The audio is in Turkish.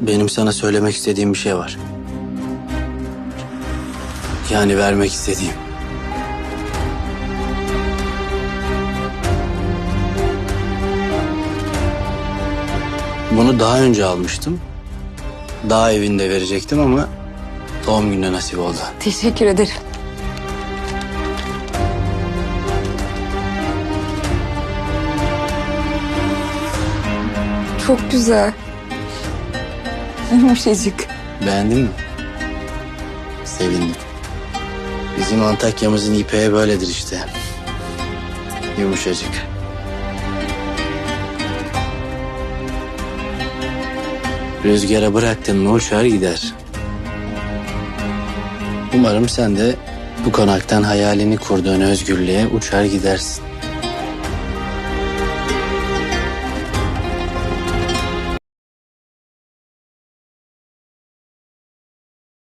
Benim sana söylemek istediğim bir şey var. Yani vermek istediğim. Bunu daha önce almıştım. Daha evinde verecektim ama doğum gününe nasip oldu. Teşekkür ederim. Çok güzel. Yumuşacık. Beğendin mi? Sevindim. Bizim Antakya'mızın ipeği böyledir işte. Yumuşacık. Rüzgara bıraktın mı uçar gider. Umarım sen de bu konaktan hayalini kurduğun özgürlüğe uçar gidersin.